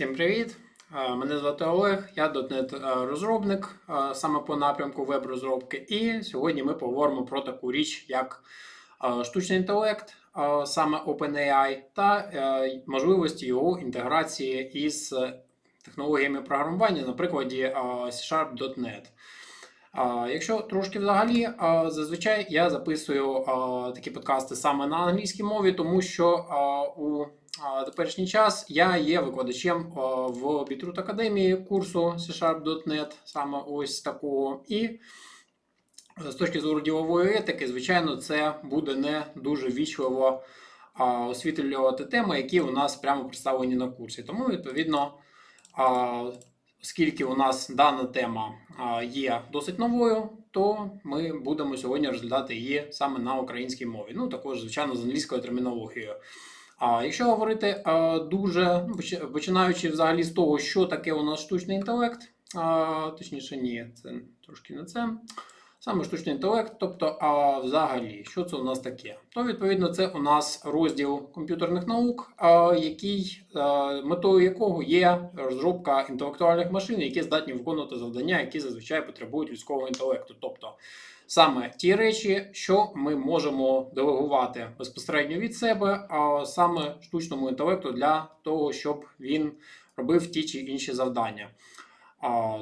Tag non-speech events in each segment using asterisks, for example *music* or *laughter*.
Всім привіт! Е, Мене звати Олег, я .NET е, розробник е, саме по напрямку веб-розробки. І сьогодні ми поговоримо про таку річ, як штучний інтелект, саме OpenAI, та можливості його інтеграції із технологіями програмування на прикладі е, C-Sharp.NET. Якщо трошки взагалі, зазвичай я записую такі подкасти саме на англійській мові, тому що у теперішній час я є викладачем в Bitroot Академії курсу C-Sharp.NET, саме ось такого. І е, з точки зору ділової етики, звичайно, це буде не дуже вічливо освітлювати теми, які у нас прямо представлені на курсі. Тому, відповідно, оскільки у нас дана тема є досить новою, то ми будемо сьогодні розглядати її саме на українській мові. Ну, також, звичайно, з англійською термінологією. А якщо говорити дуже ну, починаючи взагалі з того, що таке у нас штучний інтелект, точніше, ні, це трошки не це. Саме штучний інтелект, тобто, а взагалі, що це у нас таке? То відповідно, це у нас розділ комп'ютерних наук, який а, метою якого є розробка інтелектуальних машин, які здатні виконувати завдання, які зазвичай потребують людського інтелекту. Тобто саме ті речі, що ми можемо делегувати безпосередньо від себе, а саме штучному інтелекту для того, щоб він робив ті чи інші завдання.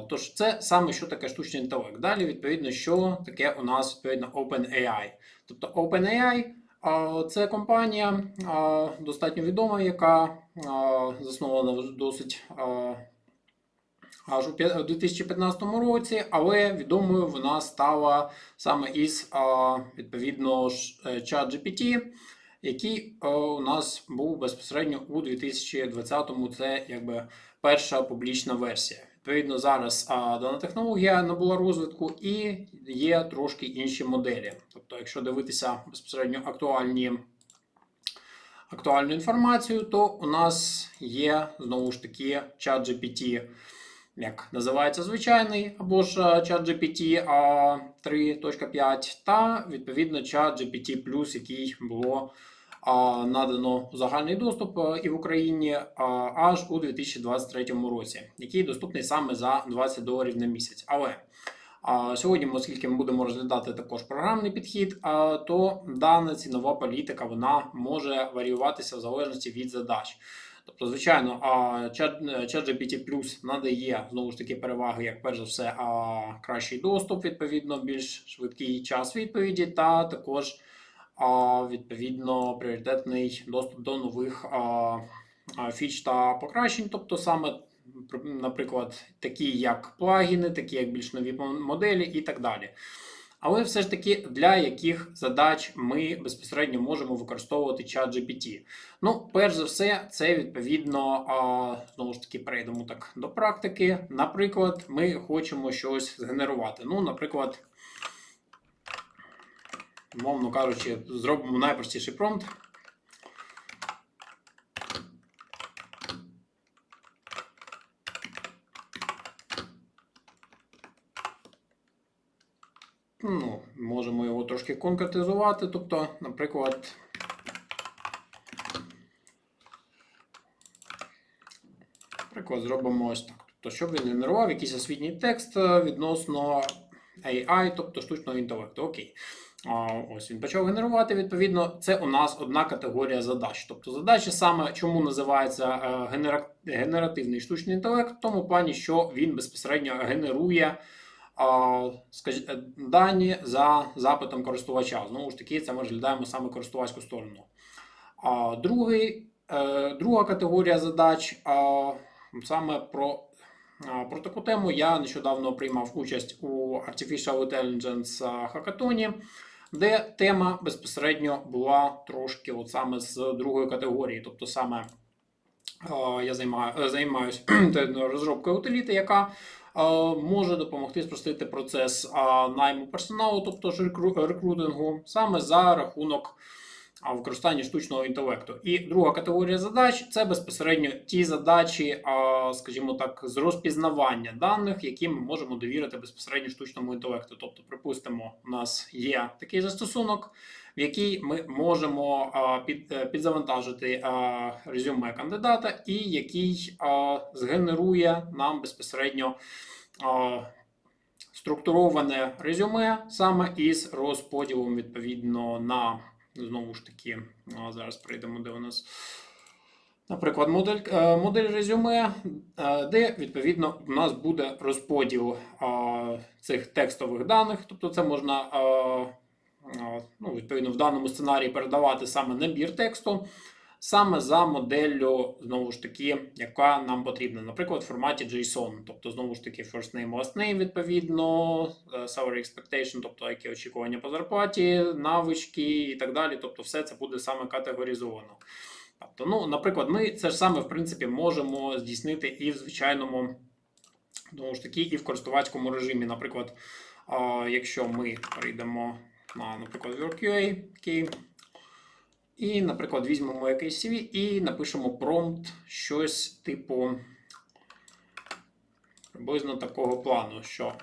Тож це саме що таке штучний інтелект. Далі, відповідно, що таке у нас відповідно OpenAI. Тобто OpenAI це компанія достатньо відома, яка заснована досить аж у 2015 році, але відомою вона стала саме із відповідно ж, е, ChatGPT, який е, у нас був безпосередньо у 2020-му. Це якби перша публічна версія. Відповідно, зараз а, дана технологія набула розвитку і є трошки інші моделі. Тобто, якщо дивитися безпосередньо актуальні, актуальну інформацію, то у нас є знову ж таки ChatGPT, як називається звичайний, або ж ChatGPT а, 3.5, та відповідно ChatGPT+, який було надано загальний доступ і в Україні аж у 2023 році, який доступний саме за 20 доларів на місяць. Але сьогодні, оскільки ми будемо розглядати також програмний підхід, то дана цінова політика вона може варіюватися в залежності від задач. Тобто, звичайно, ChatGPT Plus надає знову ж таки переваги, як перш за все, а, кращий доступ, відповідно, більш швидкий час відповіді, та також а, відповідно пріоритетний доступ до нових а, фіч та покращень, тобто саме, наприклад, такі як плагіни, такі як більш нові моделі і так далі. Але все ж таки, для яких задач ми безпосередньо можемо використовувати чат GPT? Ну, перш за все, це відповідно, знову ж таки, перейдемо так до практики. Наприклад, ми хочемо щось згенерувати. Ну, наприклад, мовно кажучи, зробимо найпростіший промпт. Ну, можемо його трошки конкретизувати. Тобто, наприклад, наприклад, зробимо ось так. Тобто, щоб він генерував якийсь освітній текст е, відносно AI, тобто штучного інтелекту. Окей. Ось він почав генерувати. Відповідно, це у нас одна категорія задач. Тобто задача саме чому називається е, генера... генеративний штучний інтелект, в тому плані, що він безпосередньо генерує дані за запитом користувача. Знову ж таки, це ми розглядаємо саме користувацьку сторону. Другий, е, друга категорія задач саме про. Про таку тему я нещодавно приймав участь у Artificial Intelligence хакатоні, де тема безпосередньо була трошки от саме з другої категорії. Тобто саме я займаю, е, займаюся *clears throat* розробкою утиліти, яка може допомогти спростити процес найму персоналу, тобто ж рекрутингу, саме за рахунок використання штучного інтелекту. І друга категорія задач це безпосередньо ті задачі, скажімо так, з розпізнавання даних, які ми можемо довірити безпосередньо штучному інтелекту. Тобто, припустимо, у нас є такий застосунок, в який ми можемо під, е, підзавантажити резюме кандидата, і який згенерує нам безпосередньо. Структуроване резюме саме із розподілом відповідно на знову ж таки, зараз прийдемо, де у нас. Наприклад, модель е, модель резюме, е, де відповідно у нас буде розподіл цих текстових даних. Тобто, це можна ну, відповідно в даному сценарії передавати саме набір тексту, саме за моделлю, знову ж таки, яка нам потрібна, наприклад, в форматі JSON. Тобто, знову ж таки, first name, last name, відповідно, е, salary expectation, тобто які очікування по зарплаті, навички і так далі. Тобто, все це буде саме категоризовано. Тобто, ну, наприклад, ми це ж саме в принципі можемо здійснити і в звичайному, знову ж таки, і в користувацькому режимі. Наприклад, якщо ми перейдемо на, наприклад, WorkUA, окей, і, наприклад, візьмемо якийсь CV і напишемо промпт щось типу приблизно такого плану, що.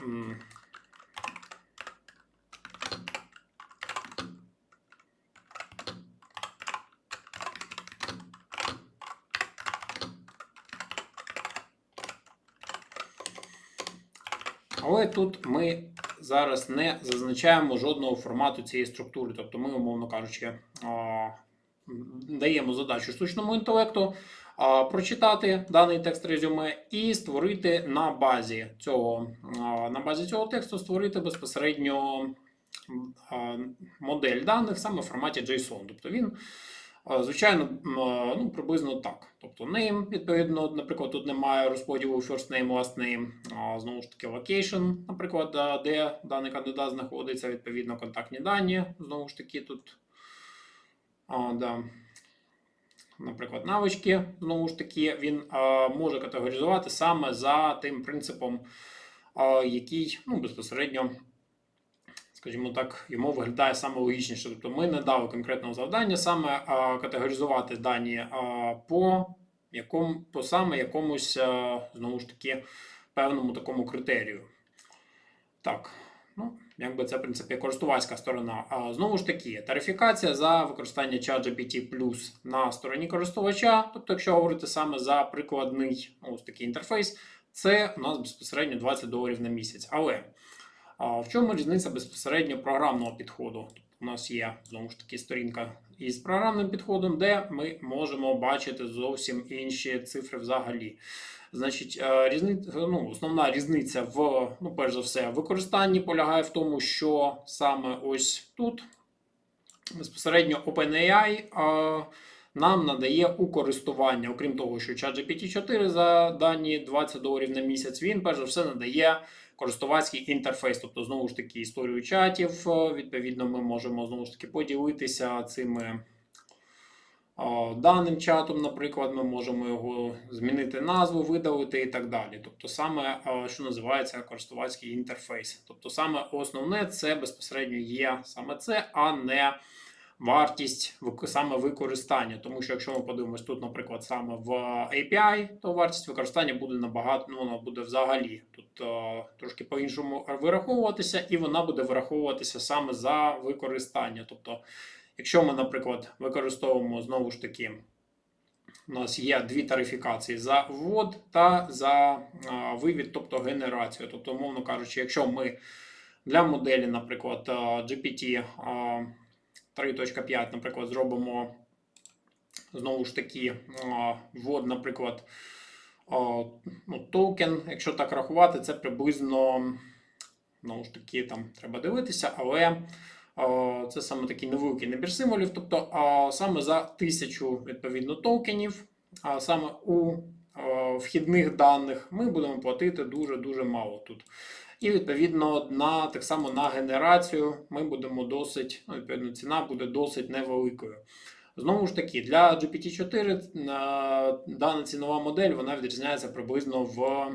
Але тут ми зараз не зазначаємо жодного формату цієї структури. Тобто ми, умовно кажучи, даємо задачу штучному інтелекту прочитати даний текст резюме і створити на базі цього, на базі цього тексту створити безпосередньо модель даних саме в форматі JSON. Тобто він Звичайно, ну, приблизно так. Тобто name, відповідно, наприклад, тут немає розподілу first name, last name, знову ж таки, location, наприклад, де даний кандидат знаходиться, відповідно, контактні дані, знову ж таки, тут. А, да. Наприклад, навички, знову ж таки, він а, може категоризувати саме за тим принципом, а, який ну, безпосередньо скажімо так, йому виглядає саме логічніше. Тобто ми не дали конкретного завдання саме а, категоризувати дані а, по якому, по саме якомусь, а, знову ж таки, певному такому критерію. Так, ну, якби це, в принципі, користувацька сторона. А знову ж таки, тарифікація за використання ChatGPT на стороні користувача. Тобто, якщо говорити саме за прикладний ось такий інтерфейс, це у нас безпосередньо 20 доларів на місяць. Але в чому різниця безпосередньо програмного підходу? У нас є знову ж таки сторінка із програмним підходом, де ми можемо бачити зовсім інші цифри взагалі. Значить, е, різниця, ну, основна різниця в, ну, перш за все, використанні полягає в тому, що саме ось тут безпосередньо OpenAI е, нам надає у користування, окрім того, що ChatGPT 4 за дані 20 доларів на місяць, він перш за все надає користувацький інтерфейс, тобто знову ж таки історію чатів. е, Відповідно, ми можемо знову ж таки поділитися цими е, даним чатом. Наприклад, ми можемо його змінити назву, видалити і так далі. Тобто, саме е, що називається користувацький інтерфейс. Тобто, саме основне це безпосередньо є саме це, а не вартість саме використання. Тому що якщо ми подивимось тут, наприклад, саме в API, то вартість використання буде набагато, ну вона буде взагалі тут е, трошки по-іншому вираховуватися, і вона буде вираховуватися саме за використання. Тобто, якщо ми, наприклад, використовуємо знову ж таки. У нас є дві тарифікації за ввод та за а, вивід, тобто генерацію. Тобто, умовно кажучи, якщо ми для моделі, наприклад, GPT а, 3.5, наприклад, зробимо знову ж таки ввод, наприклад, ну, токен, якщо так рахувати, це приблизно знову ж таки там треба дивитися, але це саме такий невеликий набір символів. Тобто саме за тисячу відповідно токенів, саме у вхідних даних ми будемо платити дуже-дуже мало тут. І відповідно на так само на генерацію ми будемо досить, ну, відповідно, ціна буде досить невеликою. Знову ж таки, для GPT-4 е, дана цінова модель вона відрізняється приблизно в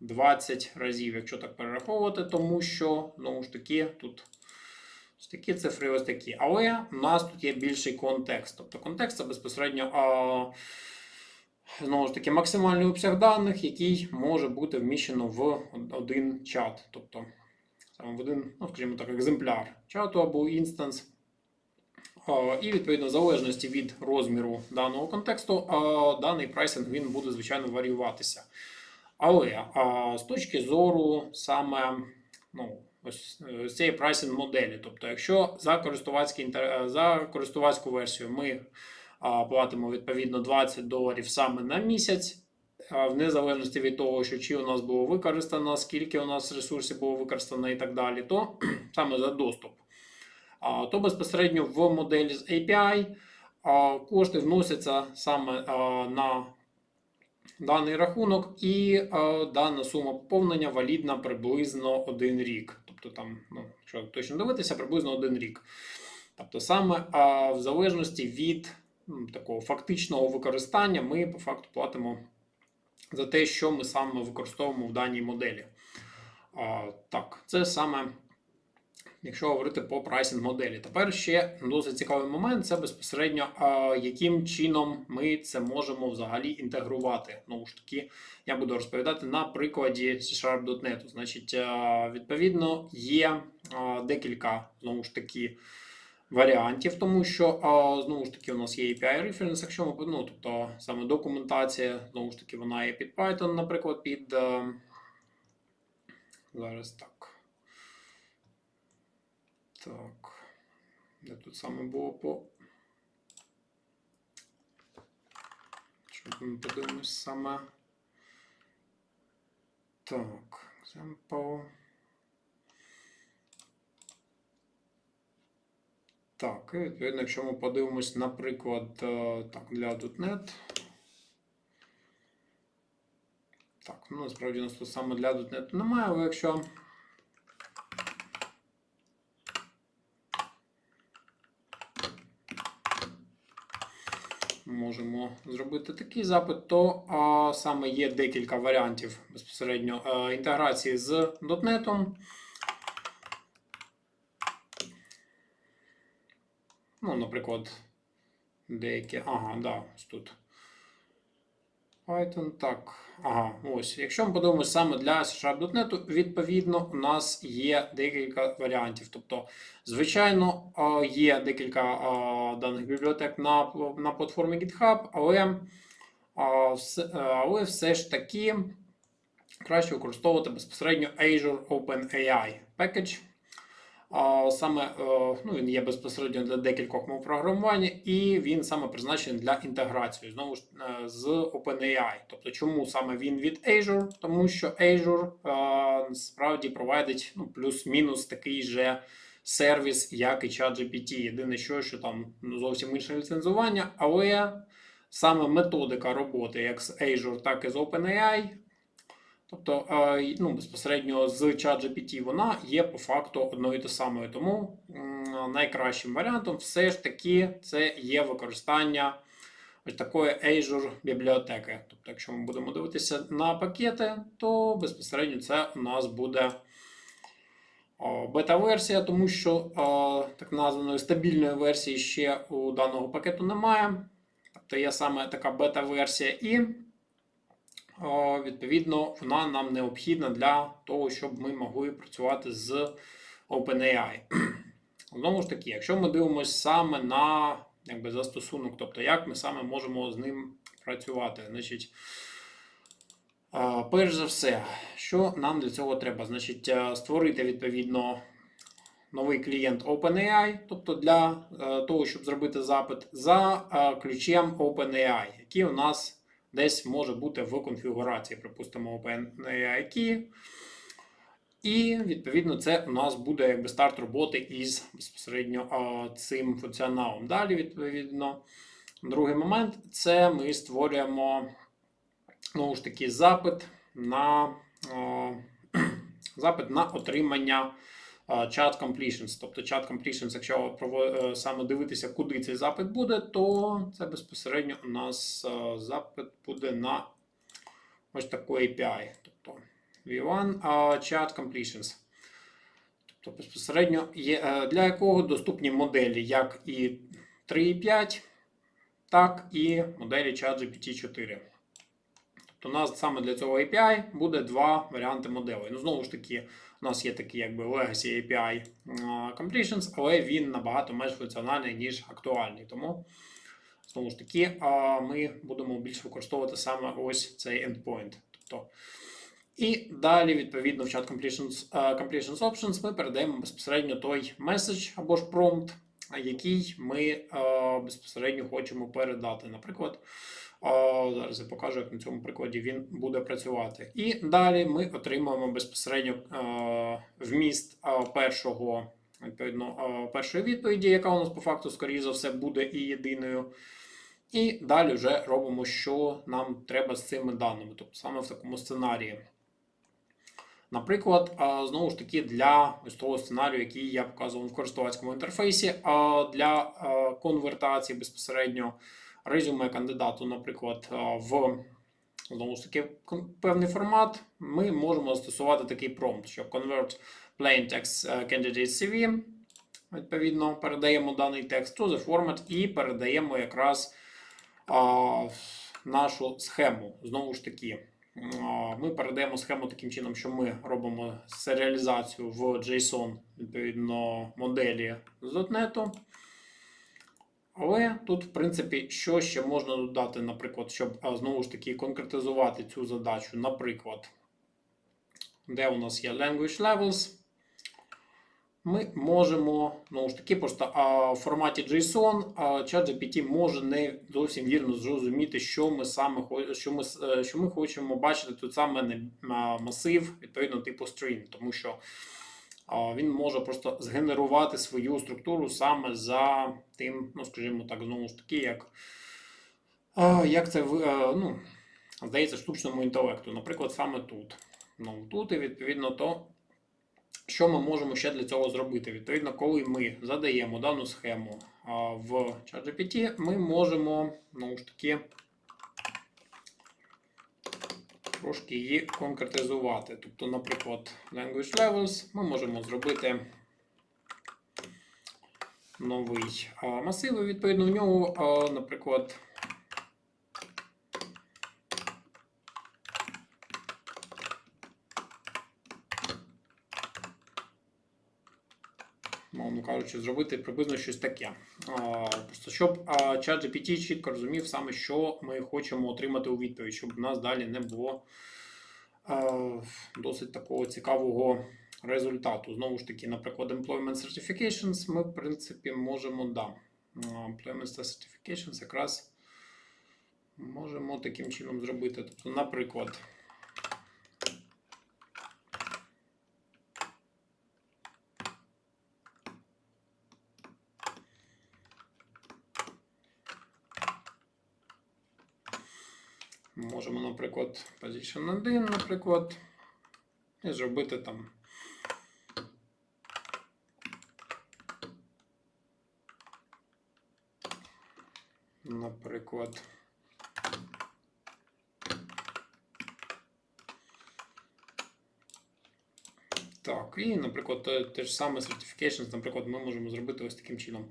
20 разів, якщо так перераховувати, тому що, знову ж таки, тут Ось такі цифри, ось такі. Але у нас тут є більший контекст. Тобто контекст це безпосередньо а, знову ж таки максимальний обсяг даних, який може бути вміщено в один чат. Тобто саме в один, ну, скажімо так, екземпляр чату або інстанс. І відповідно, в залежності від розміру даного контексту, даний прайсинг він буде звичайно варіюватися. Але з точки зору саме ну, ось е, цієї прайсинг моделі, тобто, якщо за користувацький інтер... за користувацьку версію ми платимо відповідно 20 доларів саме на місяць. В незалежності від того, що чи у нас було використано, скільки у нас ресурсів було використано і так далі, то *clears throat* саме за доступ то безпосередньо в моделі з API кошти вносяться саме на даний рахунок, і дана сума поповнення валідна приблизно один рік. Тобто, там, ну, якщо точно дивитися, приблизно один рік. Тобто, саме в залежності від такого фактичного використання, ми по факту платимо за те, що ми саме використовуємо в даній моделі. Так, це саме якщо говорити по прайсинг моделі. Тепер ще досить цікавий момент це безпосередньо, а, яким чином ми це можемо взагалі інтегрувати. Знову ж таки, я буду розповідати на прикладі C-Sharp.net. Значить, а, відповідно, є а, декілька знову ж таки. Варіантів, тому що знову ж таки у нас є API reference, якщо ми ну, тобто саме документація, знову ж таки, вона є під Python, наприклад, під е, зараз так. Так. Де тут саме було по. Щоб ми подивимось саме. Так, example. Так, і відповідно, якщо ми подивимось, наприклад, е, так, для .NET. Так, ну насправді у нас тут саме для .NET немає, але якщо. Можемо зробити такий запит, то а, саме є декілька варіантів безпосередньо а, інтеграції з .NET. Ну, наприклад, деякі. Ага, да, ось тут. Python, так. Ага, ось. Якщо ми подивимося саме для C-Sharp.net, відповідно, у нас є декілька варіантів. Тобто, звичайно, є декілька даних бібліотек на, на платформі GitHub, але, все, але все ж таки краще використовувати безпосередньо Azure OpenAI Package. Саме е, ну, він є безпосередньо для декількох мов програмування, і він саме призначений для інтеграції знову ж е, з OpenAI. Тобто, чому саме він від Azure? Тому що Azure е, справді провадить ну, плюс-мінус такий же сервіс, як і ChatGPT. Єдине, що, що там ну, зовсім інше ліцензування, але саме методика роботи як з Azure, так і з OpenAI Тобто, е, ну, безпосередньо з ChatGPT вона є по факту одною те самою. Тому найкращим варіантом все ж таки це є використання ось такої Azure бібліотеки. Тобто, якщо ми будемо дивитися на пакети, то безпосередньо це у нас буде бета-версія, тому що так названої стабільної версії ще у даного пакету немає. Тобто є саме така бета-версія і відповідно, вона нам необхідна для того, щоб ми могли працювати з OpenAI. *clears throat* Знову ж таки, якщо ми дивимося саме на якби, застосунок, тобто як ми саме можемо з ним працювати. Значить, Перш за все, що нам для цього треба? Значить, створити відповідно новий клієнт OpenAI, тобто для того, щоб зробити запит за ключем OpenAI, який у нас десь може бути в конфігурації, припустимо, OpenAI Key. І, відповідно, це у нас буде якби старт роботи із безпосередньо цим функціоналом. Далі, відповідно, другий момент це ми створюємо знову ж таки запит на *clears throat* запит на отримання chat completions. Тобто chat completions, якщо е, саме дивитися, куди цей запит буде, то це безпосередньо у нас запит буде на ось таку API. Тобто V1 chat completions. Тобто безпосередньо є, е, для якого доступні моделі як і 3.5, так і моделі ChatGPT 4. Тобто у нас саме для цього API буде два варіанти моделей. Ну, знову ж таки, у нас є такий якби Legacy API Completions, але він набагато менш функціональний, ніж актуальний. Тому, знову ж таки, ми будемо більше використовувати саме ось цей endpoint. Тобто, і далі, відповідно, в chat completions, completions options ми передаємо безпосередньо той меседж або ж prompt, який ми безпосередньо хочемо передати. Наприклад, Зараз я покажу, як на цьому прикладі він буде працювати. І далі ми отримуємо безпосередньо е, вміст е, першого, відповідно, е, першої відповіді, яка у нас по факту, скоріше за все, буде і єдиною. І далі вже робимо, що нам треба з цими даними, тобто саме в такому сценарії. Наприклад, знову ж таки, для ось того сценарію, який я показував в користувацькому інтерфейсі, для конвертації безпосередньо резюме кандидату, наприклад, е, в знову ж таки певний формат, ми можемо застосувати такий промпт, що convert plain text е, candidate CV. Відповідно, передаємо даний текст to the format і передаємо якраз а, нашу схему. Знову ж таки, а, ми передаємо схему таким чином, що ми робимо серіалізацію в JSON відповідно моделі з .NET. Але тут, в принципі, що ще можна додати, наприклад, щоб знову ж таки конкретизувати цю задачу. Наприклад, де у нас є language levels, ми можемо, знову ж таки, просто в форматі JSON ChatGPT може не зовсім вірно зрозуміти, що ми саме що ми, е, що ми хочемо бачити. Тут саме масив, відповідно, типу string, тому що він може просто згенерувати свою структуру саме за тим, ну скажімо так, знову ж таки, як, як це ну, здається штучному інтелекту. Наприклад, саме тут. Ну, тут і відповідно то. Що ми можемо ще для цього зробити? Відповідно, коли ми задаємо дану схему в ChatGPT, ми можемо знову ж таки трошки її конкретизувати. Тобто, наприклад, language levels ми можемо зробити новий масив. і, Відповідно, в нього, наприклад, кажучи, зробити приблизно щось таке. Просто щоб ChatGPT чітко розумів саме, що ми хочемо отримати у відповідь, щоб в нас далі не було досить такого цікавого результату. Знову ж таки, наприклад, Employment Certifications ми, в принципі, можемо, да, Employment Certifications якраз можемо таким чином зробити. Тобто, наприклад, Можемо, наприклад, position 1, наприклад, і зробити там. Наприклад. Так, і, наприклад, те, ж саме Certifications, наприклад, ми можемо зробити ось таким чином.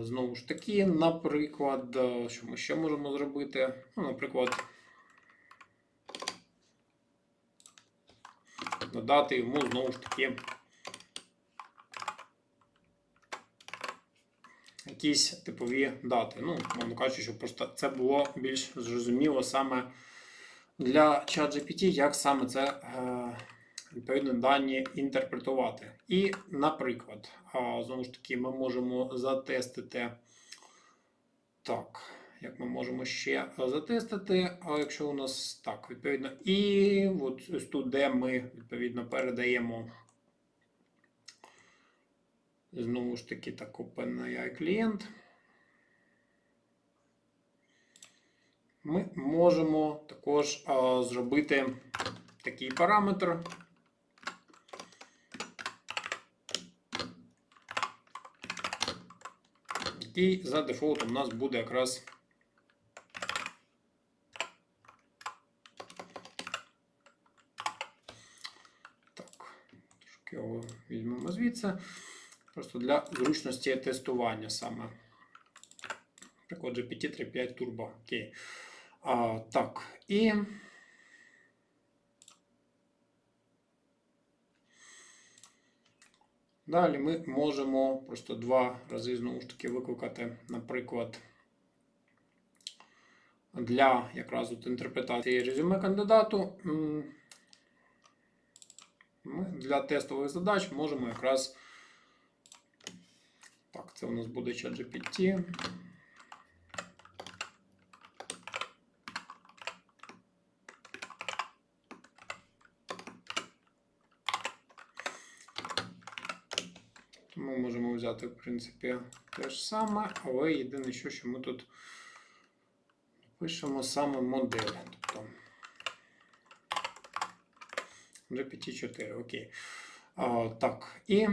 Знову ж таки, наприклад, е, що ми ще можемо зробити? Ну, наприклад, додати йому знову ж таки якісь типові дати. Ну, мовно кажучи, щоб просто це було більш зрозуміло саме для ChatGPT, як саме це. Відповідно дані інтерпретувати. І, наприклад, знову ж таки, ми можемо затестити. Так, як ми можемо ще затестити, а якщо у нас так, відповідно, і от ось тут, де ми відповідно передаємо. Знову ж таки, так, OpenAI клієнт. Ми можемо також а, зробити такий параметр. Який за дефолтом у нас буде якраз так, трошки Його візьмемо звідси. Просто для зручності тестування саме. Приклад GPT-35 Turbo. Окей. А, так, і. Далі ми можемо просто два рази знову ж таки викликати, наприклад, для якраз от інтерпретації резюме кандидату. Ми для тестових задач можемо якраз. Так, це у нас буде ChatGPT. Тому можемо взяти, в принципі, те ж саме, але єдине, що, що ми тут пишемо саме модель. Тобто GPT-4, окей. А, так, і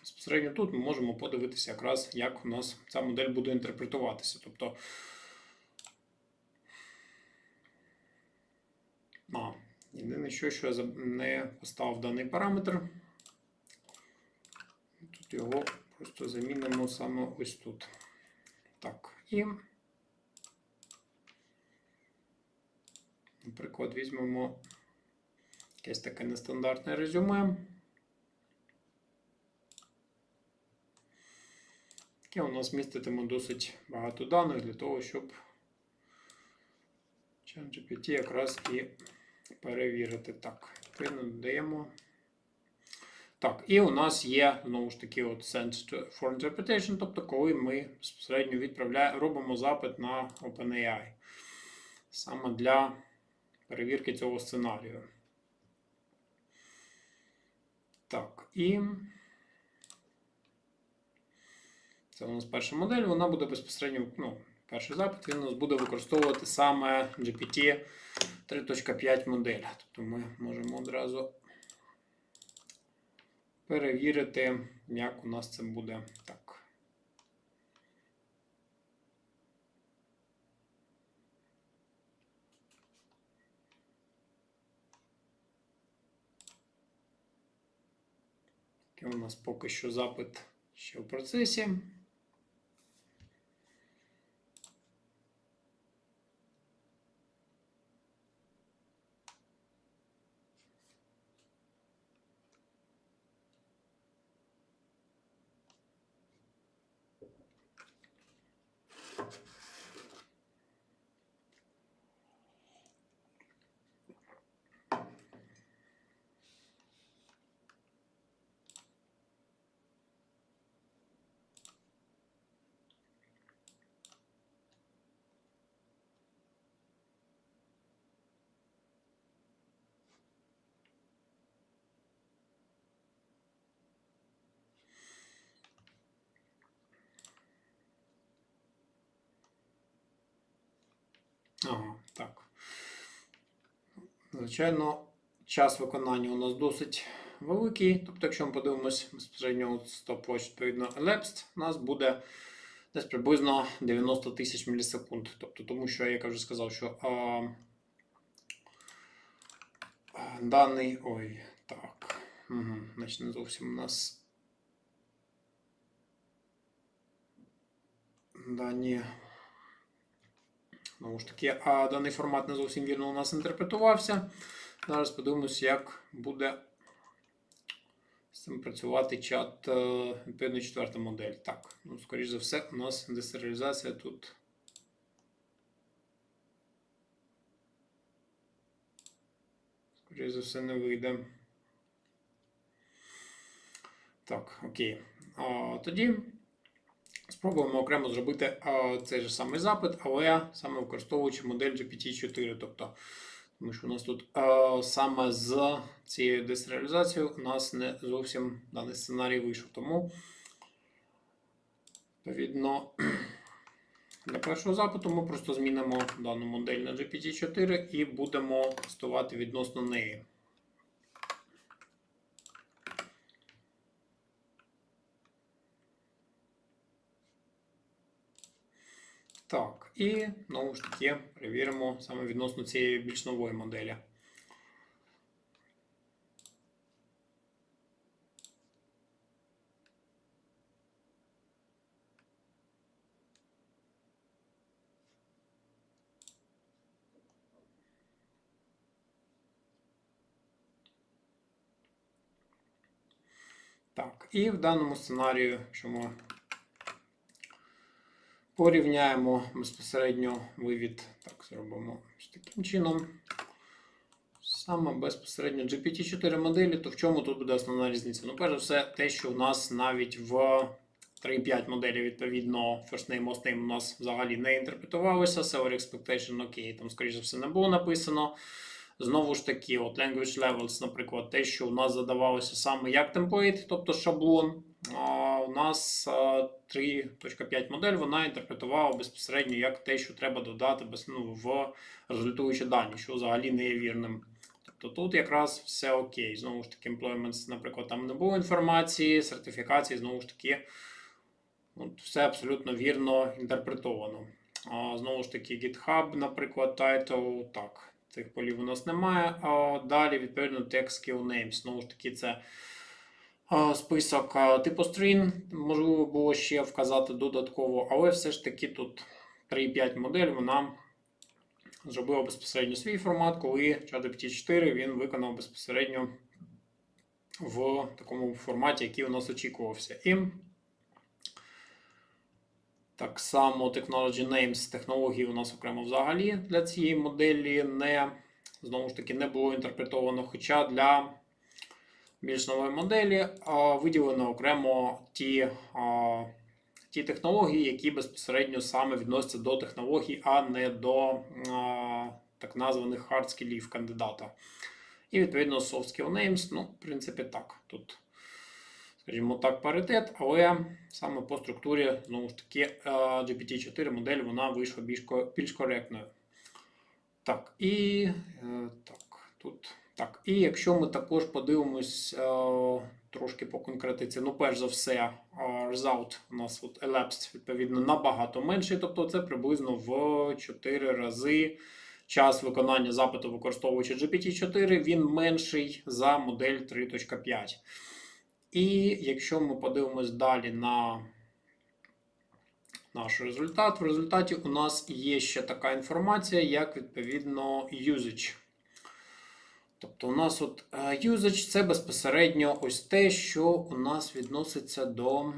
безпосередньо тут ми можемо подивитися якраз, як у нас ця модель буде інтерпретуватися. Тобто, а, єдине, що, що я не поставив даний параметр. Його просто замінимо саме ось тут. Так, і, наприклад, візьмемо якесь таке нестандартне резюме. Яке у нас міститиме досить багато даних для того, щоб ChatGPT якраз і перевірити. Так, відповідно додаємо. Так, і у нас є знову ж таки от send for interpretation, тобто коли ми безпосередньо робимо запит на OpenAI саме для перевірки цього сценарію. Так, і це у нас перша модель, вона буде безпосередньо, ну, перший запит, він у нас буде використовувати саме GPT 3.5 модель. Тобто ми можемо одразу перевірити, як у нас це буде так. Такий у нас поки що запит ще в процесі. Ага, так. Звичайно, час виконання у нас досить великий. Тобто, якщо ми подивимось безпосередньо stopwatch, відповідно, elapsed, у нас буде десь приблизно 90 тисяч мілісекунд. Тобто, тому що, як я вже сказав, що а, даний. Ой, так. Угу, значить, не зовсім у нас. Дані. Знову ж таки, а даний формат не зовсім вірно у нас інтерпретувався. Зараз подивимось, як буде з цим працювати чат, е, відповідно, четверта модель. Так, ну, скоріш за все, у нас десеріалізація тут. Скоріш за все, не вийде. Так, окей. А, тоді спробуємо окремо зробити а, цей же самий запит, але саме використовуючи модель GPT-4. Тобто, тому що у нас тут а, саме з цією десеріалізацією у нас не зовсім даний сценарій вийшов. Тому, відповідно, *clears throat* для першого запиту ми просто змінимо дану модель на GPT-4 і будемо тестувати відносно неї. Так, і знову ж таки перевіримо саме відносно цієї більш нової моделі. Так, і в даному сценарію, що ми порівняємо безпосередньо вивід, так, зробимо ось таким чином. Саме безпосередньо GPT-4 моделі, то в чому тут буде основна різниця? Ну, перш за все, те, що у нас навіть в 3.5 моделі, відповідно, first name, last name у нас взагалі не інтерпретувалося. Salary expectation, окей, там, скоріш за все, не було написано. Знову ж таки, от language levels, наприклад, те, що у нас задавалося саме як темплейт, тобто шаблон. У нас 3.5 модель вона інтерпретувала безпосередньо як те, що треба додати без, ну, в результуючі дані, що взагалі не є вірним. Тобто тут якраз все окей. Знову ж таки, employments, наприклад, там не було інформації, сертифікації, знову ж таки, от, все абсолютно вірно інтерпретовано. А, знову ж таки, GitHub, наприклад, title, так, цих полів у нас немає. А далі, відповідно, text skill names. Знову ж таки, це список типу string, можливо, було ще вказати додатково, але все ж таки тут 3.5 модель, вона зробила безпосередньо свій формат, коли ChatGPT 4 він виконав безпосередньо в такому форматі, який у нас очікувався. І так само Technology Names технології у нас окремо взагалі для цієї моделі не знову ж таки не було інтерпретовано. Хоча для більш нової моделі виділено окремо ті, ті технології, які безпосередньо саме відносяться до технологій, а не до так названих hard скілів кандидата. І відповідно soft skill names, ну, в принципі, так. Тут, скажімо так, паритет, але саме по структурі, знову ж таки, е, GPT-4 модель вона вийшла більш, більш коректною. Так, і е, так, тут. Так, і якщо ми також подивимось е, трошки по конкретиці, ну, перш за все, е, result у нас от elapsed, відповідно, набагато менший, тобто це приблизно в 4 рази час виконання запиту, використовуючи GPT-4, він менший за модель 3.5. І якщо ми подивимось далі на наш результат, в результаті у нас є ще така інформація, як відповідно usage. Тобто, у нас от е, usage це безпосередньо ось те, що у нас відноситься до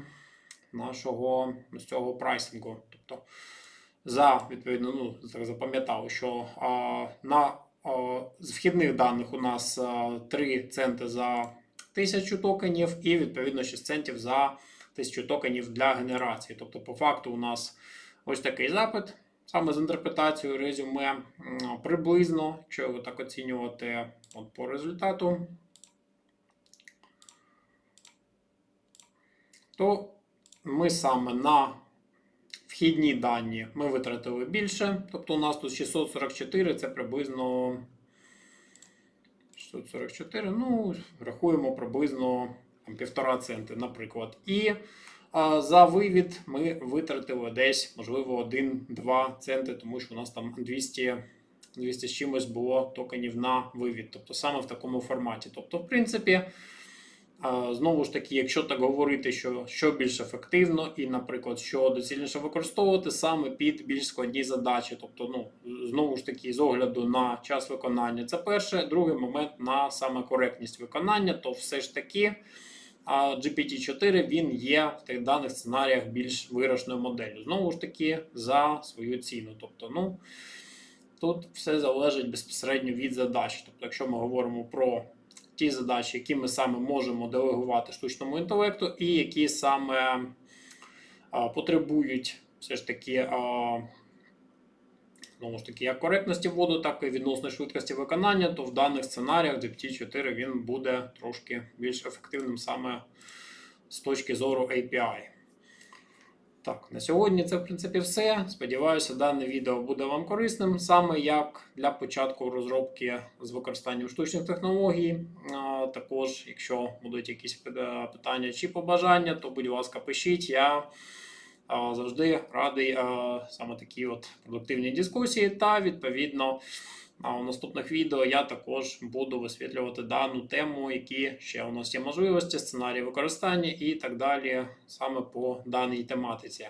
нашого ось цього прайсингу. Тобто, за відповідно, ну запам'ятав, що а, на а, з вхідних даних у нас а, 3 центи за 1000 токенів, і відповідно 6 центів за 1000 токенів для генерації. Тобто, по факту, у нас ось такий запит. Саме з інтерпретацією резюме приблизно, якщо його так оцінювати от по результату, то ми саме на вхідні дані ми витратили більше. Тобто у нас тут 644, це приблизно 644, ну, рахуємо приблизно там, 1,5 центи, наприклад. І за вивід ми витратили десь, можливо, 1-2 центи, тому що у нас там 200, 200 з чимось було токенів на вивід. Тобто саме в такому форматі. Тобто, в принципі, Знову ж таки, якщо так говорити, що, що більш ефективно, і, наприклад, що доцільніше використовувати саме під більш складні задачі. Тобто, ну, знову ж таки, з огляду на час виконання, це перше. Другий момент на саме коректність виконання, то все ж таки а, GPT-4 він є в тих даних сценаріях більш виграшною моделлю. Знову ж таки, за свою ціну. Тобто, ну, тут все залежить безпосередньо від задач. Тобто, якщо ми говоримо про ті задачі, які ми саме можемо делегувати штучному інтелекту, і які саме а, потребують все ж таки, а, знову ж таки, як коректності вводу, так і відносної швидкості виконання, то в даних сценаріях GPT-4 він буде трошки більш ефективним саме з точки зору API. Так, на сьогодні це в принципі все. Сподіваюся, дане відео буде вам корисним саме як для початку розробки з використанням штучних технологій. А, Також, якщо будуть якісь е, питання чи побажання, то будь ласка, пишіть. Я завжди радий саме такі от продуктивні дискусії, та відповідно. У наступних відео я також буду висвітлювати дану тему, які ще у нас є можливості, сценарії використання і так далі, саме по даній тематиці.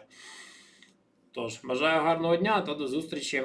Тож, бажаю гарного дня та до зустрічі